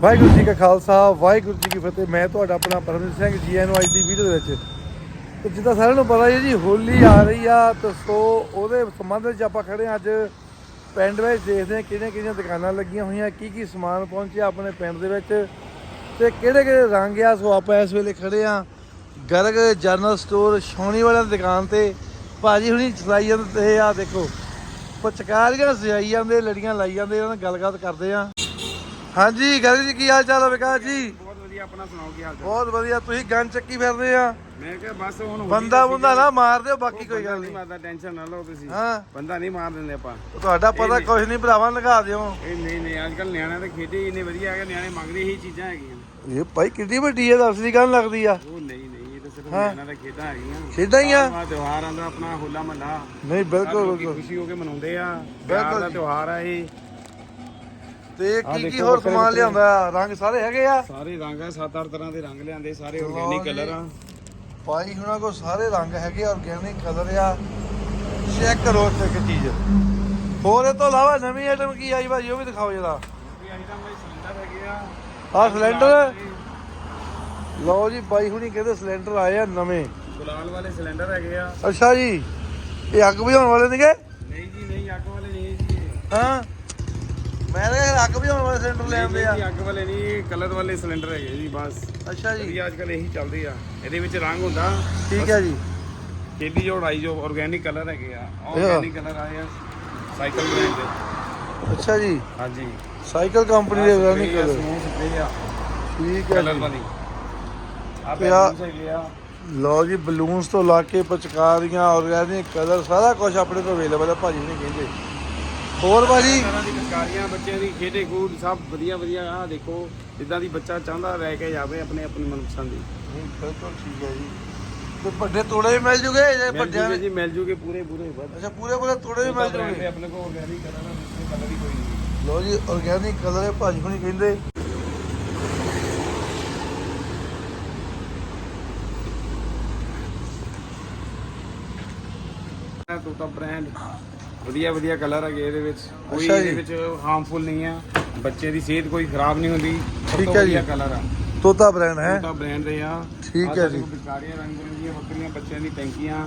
ਵਾਹਿਗੁਰੂ ਜੀ ਕਾ ਖਾਲਸਾ, ਵਾਹਿਗੁਰੂ ਜੀ ਕੀ ਫਤਿਹ। ਮੈਂ ਤੁਹਾਡਾ ਆਪਣਾ ਪਰਮਜੀਤ ਸਿੰਘ ਜੀ ਨੂੰ ਅੱਜ ਦੀ ਵੀਡੀਓ ਦੇ ਵਿੱਚ। ਤੇ ਜਿੱਦਾਂ ਸਾਰਿਆਂ ਨੂੰ ਪਤਾ ਹੀ ਹੈ ਜੀ, ਹੋਲੀ ਆ ਰਹੀ ਆ, ਤੇ ਸੋ ਉਹਦੇ ਸੰਬੰਧ ਵਿੱਚ ਆਪਾਂ ਖੜੇ ਹਾਂ ਅੱਜ। ਪਿੰਡ ਵਿੱਚ ਦੇਖਦੇ ਹਾਂ ਕਿਹੜੀਆਂ ਕਿਹੜੀਆਂ ਦੁਕਾਨਾਂ ਲੱਗੀਆਂ ਹੋਈਆਂ, ਕੀ ਕੀ ਸਮਾਨ ਪਹੁੰਚਿਆ ਆਪਣੇ ਪਿੰਡ ਦੇ ਵਿੱਚ, ਤੇ ਕਿਹੜੇ ਕਿਹੜੇ ਰੰਗ ਆ। ਸੋ ਆਪਾਂ ਇਸ ਵੇਲੇ ਖੜੇ ਆ ਗਰਗ ਜਨਰਲ ਸਟੋਰ ਛਾਉਣੀ ਵਾਲਿਆਂ ਦੀ ਦੁਕਾਨ ਤੇ। ਭਾਜੀ ਹੁਣੀ ਚਲਾਈ ਜਾਂਦੇ ਤੇ ਆ ਦੇਖੋ, ਪਚਕਾਰੀਆਂ, ਸਜਾਈ ਜਾਂਦੇ, ਲੜੀਆਂ ਲਾਈ ਜਾਂਦੇ ਇਹਨਾਂ ਨਾਲ ਗੱਲਬਾਤ ਕਰਦੇ ਆ ਹਾਂਜੀ ਗਰਗ ਜੀ ਕੀ ਹਾਲ ਚਾਲ ਹੈ ਵਿਕਾਸ ਜੀ? ਬਹੁਤ ਵਧੀਆ ਆਪਣਾ ਸੁਣਾਓ ਕੀ ਹਾਲ ਚਾਲ? ਬਹੁਤ ਵਧੀਆ ਤੁਸੀਂ ਗਨ ਚੱਕੀ ਫਿਰਦੇ ਆ। ਮੈਂ ਕਿਹਾ ਬਸ ਹੁਣ ਬੰਦਾ ਬੰਦਾ ਨਾ ਮਾਰ ਦਿਓ ਬਾਕੀ ਕੋਈ ਗੱਲ ਨਹੀਂ ਮਾਰਦਾ ਟੈਨਸ਼ਨ ਨਾ ਲਓ ਤੁਸੀਂ। ਹਾਂ। ਬੰਦਾ ਨਹੀਂ ਮਾਰ ਦਿੰਦੇ ਆਪਾਂ। ਤੁਹਾਡਾ ਪਤਾ ਕੁਝ ਨਹੀਂ। ਭਰਾਵਾ ਲਗਾ ਦਿਓ। ਇਹ ਨਹੀਂ ਨਹੀਂ ਅੱਜ ਕੱਲ ਨਿਆਣਿਆਂ ਦੇ ਖੇਡੇ ਇੰਨੇ ਵਧੀਆ ਹੈਗੇ ਨਿਆਣੇ ਮੰਗਦੇ ਹੀ ਚੀਜ਼ਾਂ ਹੈਗੀਆਂ। ਇਹ ਭਾਈ ਕਿੱਡੀ ਵੱਡੀ ਹੈ ਦੱਸ ਦੀ ਗੱਲ ਲੱਗਦੀ ਆ। ਉਹ ਨਹੀਂ ਨਹੀਂ ਇਹ ਤਾਂ ਸਿਰਫ ਨਿਆਣਿਆਂ ਦਾ ਖੇਡਾਂ ਹੈਗੀਆਂ। ਖੇਡਾਂ ਹੀ ਆ। ਤਿਉਹਾਰ ਆਂਦਾ ਆਪਣਾ ਹੋਲਾ ਮਹੱਲਾ। ਨਹੀਂ ਬਿਲਕੁਲ ਲੋਕੀ ਬਿਲਕੁਲ। ਖੁਸ਼ੀ ਹੋ ਕੇ ਮਨਾਉਂਦੇ ਆ। ਬਿਲਕੁਲ। ਤਿਉਹਾਰ ਆ ਇਹ। ਤੇ ਕੀ ਕੀ ਹੋਰ ਸਮਾਨ ਆ? ਰੰਗ ਸਾਰੇ ਹੈਗੇ ਆ? ਸਾਰੇ ਰੰਗ ਆ ਸੱਤ ਅੱਠ ਤਰ੍ਹਾਂ ਦੇ ਰੰਗ ਲਿਆਂਦੇ ਸਾਰੇ ਆਰਗੇਨਿਕ। ਕਲਰ ਆ। ਭਾਈ ਹੁਣਾਂ ਕੋ ਸਾਰੇ ਰੰਗ ਹੈਗੇ ਆਰਗੈਨਿਕ ਕਲਰ ਆ। ਚੈੱਕ ਕਰੋ ਇੱਕ ਚੀਜ਼। ਹੋਰ ਇਹ ਤੋਂ ਇਲਾਵਾ ਨਵੀਂ ਆਈਟਮ ਕੀ ਆਈ ਭਾਜੀ? ਉਹ ਵੀ ਦਿਖਾਓ ਜਰਾ। ਆਈਟਮ ਸਿਲੰਡਰ ਹੈਗੇ ਆ। ਸਿਲੰਡਰ ਲਓ ਜੀ ਬਾਈ ਹੁਣੀ ਕਹਿੰਦੇ ਸਿਲੰਡਰ ਆਏ ਆ ਨਵੇਂ। ਗੁਲਾਲ ਵਾਲੇ ਸਿਲੰਡਰ ਹੈਗੇ ਆ। ਅੱਛਾ ਜੀ ਇਹ ਅੱਗ ਬੁਝਾਉਣ ਵਾਲੇ ਨੇਗੇ? ਨਹੀਂ ਜੀ ਨਹੀਂ ਅੱਗ ਵਾਲੇ ਨਹੀਂ ਜੀ। ਹਾਂ। ਮੈਂ ਤਾਂ ਅੱਗ ਬੁਝਾਉਣ ਵਾਲੇ ਸਿਲੰਡਰ ਲੈ ਆਉਂਦੇ ਆ। ਅੱਗ ਵਾਲੇ ਨਹੀਂ ਕਲਰ ਵਾਲੇ ਸਿਲੰਡਰ ਹੈਗੇ ਜੀ ਬਸ। ਅੱਛਾ ਜੀ। ਅੱਜ ਕੱਲ ਇਹੀ ਚੱਲਦੇ ਆ। ਇਹਦੇ ਵਿੱਚ ਰੰਗ ਹੁੰਦਾ। ਠੀਕ ਹੈ ਜੀ। ਕੇਡੀ ਜੋ ਢਾਈ ਜੋ ਆਰਗੇਨਿਕ ਕਲਰ ਹੈਗੇ ਆ। ਆਰਗੇਨਿਕ ਕਲਰ ਆਏ ਆ ਸਾਈਕਲ ਬ੍ਰਾਂਡ ਦੇ। ਅੱਛਾ ਜੀ। ਹਾਂਜੀ। ਸਾਈਕਲ ਕੰਪਨੀ ਦੇ ਆਰਗੈਨਿਕ ਕਲਰ। ਠੀਕ ਹੈ ਕਲਰ ਵਾਲੀ। ਆ। ਲਓ ਜੀ ਬਲੂਨਸ ਤੋਂ ਲਾ ਕੇ ਪਚਕਾਰੀਆਂ ਆਰਗੈਨਿਕ ਕਲਰ ਸਾਰਾ ਕੁਝ ਆਪਣੇ ਕੋਲ ਅਵੇਲੇਬਲ ਹੈ ਭਾਜੀ ਨੇ ਕਹਿੰਦੇ। ਹੋਰ ਭਾਜੀ? ਤਰ੍ਹਾਂ ਦੀ ਪਿਚਕਾਰੀਆਂ ਬੱਚਿਆਂ ਦੀ ਖੇਡੇ ਕੂਦ ਸਭ ਵਧੀਆ ਵਧੀਆ। ਆ ਦੇਖੋ ਜਿੱਦਾਂ ਦੀ ਬੱਚਾ ਚਾਹੁੰਦਾ ਲੈ ਕੇ ਜਾਵੇ ਆਪਣੇ ਆਪਣੀ ਮਨਪਸੰਦ ਦੀ। ਨਹੀਂ ਬਿਲਕੁਲ ਠੀਕ ਹੈ ਜੀ। ਤੇ ਵੱਡੇ ਤੋੜੇ ਵੀ ਮਿਲ ਜੂਗੇ ਜੇ ਮਿਲ ਵੱਡਿਆਂ ਜੂਗੇ ਜੀ ਮਿਲ ਜੂਗੇ ਪੂਰੇ ਪੂਰੇ ਬਸ ਅੱਛਾ ਪੂਰੇ ਪੂਰੇ ਤੋੜੇ ਵੀ ਮਿਲ ਜੂਗੇ? ਆਪਣੇ ਕੋਲ ਆਰਗੇਨਿਕ ਕਲਰ ਆ ਦੂਸਰੇ ਕਲਰ ਹੀ ਕੋਈ ਨਹੀਂ। ਲਓ ਜੀ ਆਰਗੈਨਿਕ ਕਲਰ ਹੈ ਭਾਜੀ ਹੁਣੀ ਕਹਿੰਦੇ। ਇਹ ਤੋਤਾ ਬ੍ਰਾਂਡ ਵਧੀਆ ਵਧੀਆ ਕਲਰ ਹੈਗੇ ਇਹਦੇ ਵਿੱਚ। ਕੋਈ ਅੱਛਾ ਇਹਦੇ। ਵਿੱਚ ਹਾਰਮਫੁਲ ਨਹੀਂ ਆ। ਬੱਚੇ ਦੀ ਸਿਹਤ ਕੋਈ ਖਰਾਬ ਨਹੀਂ ਹੁੰਦੀ। ਸਭ ਠੀਕ ਤੋਂ ਹੈ ਵਧੀਆ ਜੀ। ਕਲਰ ਆ। ਤੋਤਾ ਬ੍ਰਾਂਡ ਹੈ। ਤੋਤਾ ਬ੍ਰਾਂਡ ਦੇ ਆ। ਠੀਕ ਹੈ ਜੀ। ਪਿਚਕਾਰੀਆਂ ਰੰਗ ਬਿਰੰਗੀਆਂ ਬੱਕਰੀਆਂ ਬੱਚਿਆਂ ਦੀ ਟੈਂਕੀਆਂ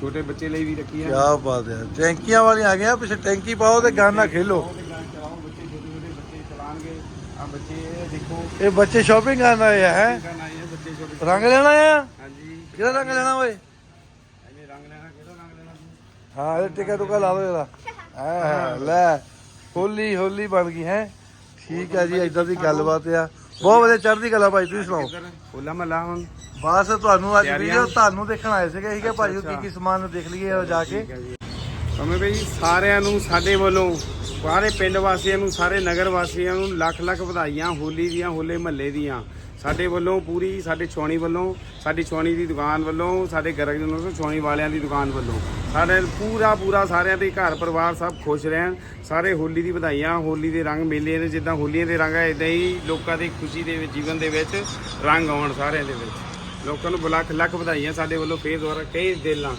ਛੋਟੇ ਬੱਚੇ ਲਈ ਵੀ ਰੱਖੀਆਂ। ਕੀ ਬਾਤ ਹੈ। ਟੈਂਕੀਆਂ ਵਾਲੀਆਂ ਆ ਗਈਆਂ ਪਿੱਛੇ ਟੈਂਕੀ ਪਾਓ ਤੇ ਗਾਣਾ ਖੇਲੋ। ਚਲਾਓ ਬੱਚੇ ਛੋਟੇ ਛੋਟੇ ਬੱਚੇ ਚਲਾਣਗੇ। ਆ ਬੱਚੇ ਇਹ ਦੇਖੋ। ਇਹ ਬੱਚੇ ਸ਼ਾਪਿੰਗ ਕਰਨ ਆਏ ਆ ਹੈ? ਗਾਣ ਆਏ ਆ ਬੱਚੇ ਛੋਟੇ ਰੰਗ ਲੈਣਾ ਆ? ਹਾਂਜੀ। ਕਿਹੜਾ ਰੰਗ ਲੈਣਾ ਓਏ? ਇਹਨੇ ਰੰਗ ਲੈਣਾ ਹਾਂ ਇਹ ਟਿਕਾ ਟੁਕਾ ਲਾ ਦੋ ਜਰਾ। ਹਾਂ ਲੈ ਹੋਲੀ ਹੋਲੀ ਬਣ ਗਈ ਹੈ। ਠੀਕ ਹੈ ਜੀ ਇਦਾਂ ਦੀ ਗੱਲਬਾਤ ਆ। ਬਹੁਤ ਵਧੀਆ ਚੜ੍ਹਦੀ ਕਲਾ ਭਾਈ ਤੁਸੀਂ ਸੁਣਾਓ? ਹੋਲਾ ਮਹੱਲਾ ਹੁਣ। ਬਸ ਤੁਹਾਨੂੰ ਅੱਜ? ਵੀਡੀਓ ਤੁਹਾਨੂੰ ਦੇਖਣ ਆਏ ਸੀਗੇ ਠੀਕ ਹੈ ਭਾਈ ਕੀ ਕੀ ਸਮਾਨ ਦੇਖ ਲਈਏ ਜਾ ਕੇ। ਸਮੇਂ ਬਈ ਸਾਰਿਆਂ ਨੂੰ ਸਾਡੇ ਵੱਲੋਂ ਸਾਰੇ ਪਿੰਡ ਵਾਸੀਆਂ ਨੂੰ ਸਾਰੇ ਨਗਰ ਵਾਸੀਆਂ ਨੂੰ ਲੱਖ ਲੱਖ ਵਧਾਈਆਂ ਹੋਲੀ ਦੀਆਂ ਹੋਲੇ ਮਹੱਲੇ ਦੀਆਂ। ਸਾਡੇ ਵੱਲੋਂ ਪੂਰੀ, ਸਾਡੇ ਛੋਣੀ ਵੱਲੋਂ, ਸਾਡੀ ਛੋਣੀ ਦੀ ਦੁਕਾਨ ਵੱਲੋਂ, ਸਾਡੇ ਗਰਗ ਜਨਰਲ ਛੋਣੀ ਵਾਲਿਆਂ ਦੀ ਦੁਕਾਨ ਵੱਲੋਂ। ਸਾਡੇ ਪੂਰਾ ਪੂਰਾ ਸਾਰਿਆਂ ਦੇ ਘਰ ਪਰਿਵਾਰ ਸਭ ਖੁਸ਼ ਰਹਿਣ, ਸਾਰੇ ਹੋਲੀ ਦੀ ਵਧਾਈਆਂ, ਹੋਲੀ ਦੇ ਰੰਗ ਮੇਲੇ ਨੇ, ਜਿੱਦਾਂ ਹੋਲੀਆਂ ਦੇ ਰੰਗ ਆ ਇਦਾਂ ਹੀ ਲੋਕਾਂ ਦੀ ਖੁਸ਼ੀ ਦੇ ਵਿੱਚ, ਜੀਵਨ ਦੇ ਵਿੱਚ ਰੰਗ ਆਉਣ ਸਾਰਿਆਂ ਦੇ ਵਿੱਚ। ਲੋਕਾਂ ਨੂੰ ਲੱਖ ਲੱਖ ਵਧਾਈਆਂ ਸਾਡੇ ਵੱਲੋਂ, ਫੇਰ ਦੁਆਰਾ ਕਈ ਦਿਲਾਂ